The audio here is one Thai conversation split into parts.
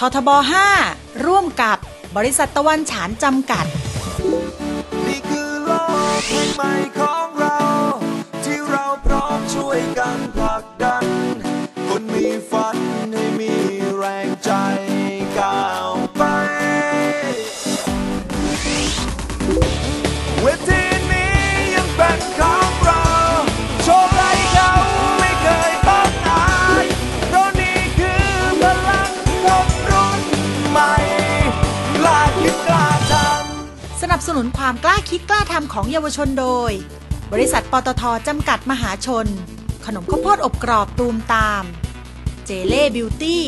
ททบ 5 ร่วมกับบริษัทตะวันฉานจำกัด นี่คือโลกแห่งใหม่ นใหม่กล้าคิดกล้าทำสนับสนุนความกล้าคิดกล้าทำของเยาวชนโดย บริษัทปตทจำกัดมหาชน ขนมข้าวโพดอบกรอบตูมตาม เจเล่บิวตี้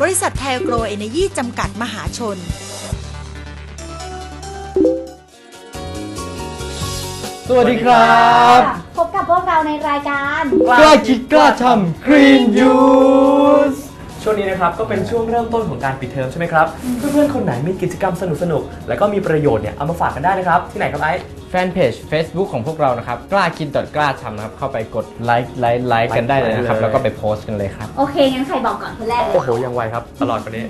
บริษัทไทยโกรเอเนยีจำกัดมหาชน สวัสดีครับ พบกับพวกเราในรายการ กล้าคิดกล้าทำ Green Juice ช่วงนี้นะครับก็เป็นช่วงเริ่มต้นของการปิดเทอมใช่ไหมครับเพื่อนๆคนไหนมีกิจกรรมสนุกๆแล้วก็มีประโยชน์เนี่ยเอามาฝากกันได้นะครับที่ไหนครับไอซ์แฟนเพจ Facebook ของพวกเรานะครับ กล้าคิดกล้าทำนะครับ เข้าไปกดไลค์ไลค์ไลค์กันได้เลยนะครับไลค์เลยแล้วก็ไปโพสต์กันเลยครับ โอเค งั้นใครบอกก่อนคนแรกเลโอ้ยโห ยังไวครับ ตลอดวันนี้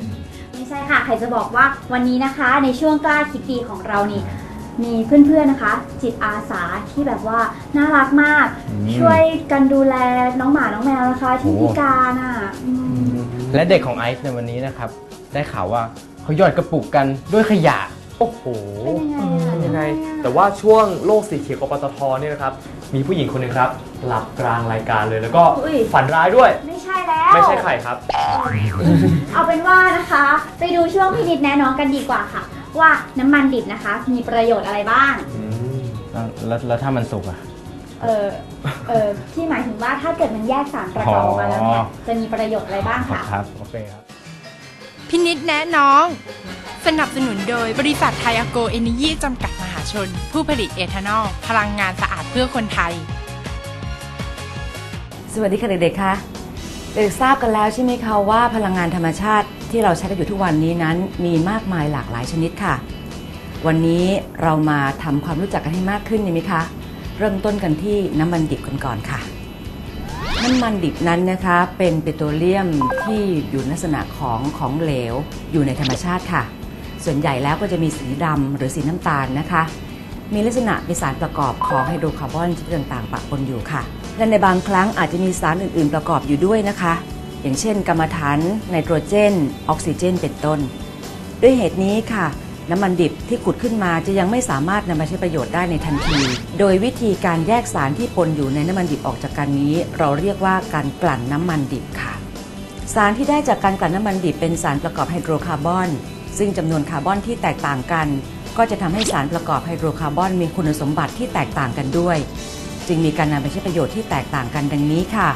ไม่ใช่ค่ะ ใครจะบอกว่าวันนี้นะคะ ในช่วงกล้าคิดดีของเรานี่มีเพื่อนๆนะคะ จิตอาสาที่แบบว่าน่ารักมากอืมช่วยกันดูแลน้องหมาน้องแมวนะคะ ที่โอ้พิการอะอืม และเด็กของไอซ์ในวันนี้นะครับ ได้ข่าวว่าเขาหยอดกระปุกกันด้วยขยะ โอ้โหเป็นยังไงอะยังไงทำไมอะแต่ว่าช่วงโลกสีเขียวของปตทเนี่ยนะครับ มีผู้หญิงคนหนึ่งครับ หลับกลางรายการเลยแล้วก็ฝันร้ายด้วย ไม่ใช่แล้ว ไม่ใช่ไข่ครับ เอาเป็นว่านะคะ ไปดูช่วงพินิจแนะน้องกันดีกว่าค่ะ ว่าน้ำมันดิบนะคะ มีประโยชน์อะไรบ้าง แล้วแล้วแล้วถ้ามันสุกอะ เออเออที่หมายถึงว่าถ้าเกิดมันแยกสารประกอบออกมาแล้วเนี่ยอ๋อจะมีประโยชน์อะไรบ้างค่ะครับโอเคครับพินิษแนะน้อง สนับสนุนโดยบริษัทไทยอโกเอเนยีจำกัดมหาชน ผู้ผลิตเอทานอล พลังงานสะอาดเพื่อคนไทย สวัสดีค่ะเด็กๆคะเด็กๆทราบกันแล้วใช่ไหมคะว่าพลังงานธรรมชาติที่เราใช้กันอยู่ทุกวันนี้นั้น มีมากมายหลากหลายชนิดค่ะ วันนี้เรามาทำความรู้จักกันให้มากขึ้นดีไหมคะ เริ่มต้นกันที่น้ำมันดิบกันก่อนค่ะ น้ำมันดิบนั้นนะคะเป็นปิโตรเลียมที่อยู่ในลักษณะของของเหลวอยู่ในธรรมชาติค่ะ ส่วนใหญ่แล้วก็จะมีสีดำหรือสีน้ำตาลนะคะ มีลักษณะมีสารประกอบของไฮโดรคาร์บอนชนิดต่างๆปะปนอยู่ค่ะ และในบางครั้งอาจจะมีสารอื่นๆ ประกอบอยู่ด้วยนะคะ อย่างเช่นกัมมันถันไนโตรเจน ออกซิเจน เป็นต้น ด้วยเหตุนี้ค่ะ น้ำมันดิบที่ขุดขึ้นมาจะยังไม่สามารถนำมาใช้ประโยชน์ได้ในทันที โดยวิธีการแยกสารที่ปนอยู่ในน้ำมันดิบออกจากกันนี้ เราเรียกว่าการกลั่นน้ำมันดิบค่ะ สารที่ได้จากการกลั่นน้ำมันดิบเป็นสารประกอบไฮโดรคาร์บอน ซึ่งจำนวนคาร์บอนที่แตกต่างกัน ก็จะทำให้สารประกอบไฮโดรคาร์บอนมีคุณสมบัติที่แตกต่างกันด้วย จึงมีการนำไปใช้ประโยชน์ที่แตกต่างกันดังนี้ค่ะ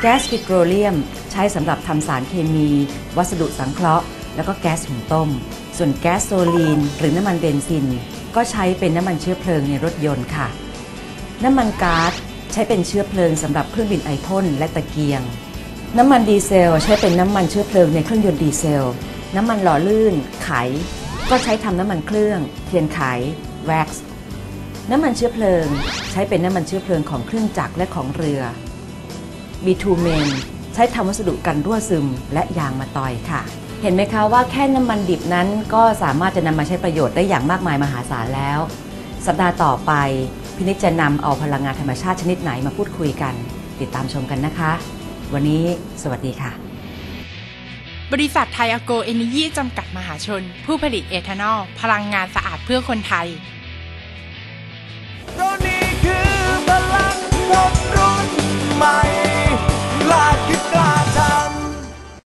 แก๊สปิโตรเลียม ใช้สำหรับทำสารเคมี วัสดุสังเคราะห์ แล้วก็แก๊สหุงต้ม ส่วนแก๊สโซลีน หรือน้ำมันเบนซิน ก็ใช้เป็นน้ำมันเชื้อเพลิงในรถยนต์ค่ะ น้ำมันก๊าซใช้เป็นเชื้อเพลิงสำหรับเครื่องบินไอพ่นและตะเกียง น้ำมันดีเซล ใช้เป็นน้ำมันเชื้อเพลิงในเครื่องยนต์ดีเซล น้ำมันหล่อลื่น ไข ก็ใช้ทำน้ำมันเครื่อง เทียนไข แว็กซ์น้ำมันเชื้อเพลิง ใช้เป็นน้ำมันเชื้อเพลิงของเครื่องจักรและของเรือบิทูเมนใช้ทำวัสดุกันรั่วซึมและยางมาตอยค่ะ เห็นไหมคะว่าแค่น้ำมันดิบนั้นก็สามารถจะนำมาใช้ประโยชน์ได้อย่างมากมายมหาศาลแล้ว สัปดาห์ต่อไปพินิจจะนำเอาพลังงานธรรมชาติชนิดไหนมาพูดคุยกัน ติดตามชมกันนะคะ วันนี้สวัสดีค่ะ บริษัทไทยอโกเอนิยีจำกัดมหาชน ผู้ผลิตเอทานอล พลังงานสะอาดเพื่อคนไทย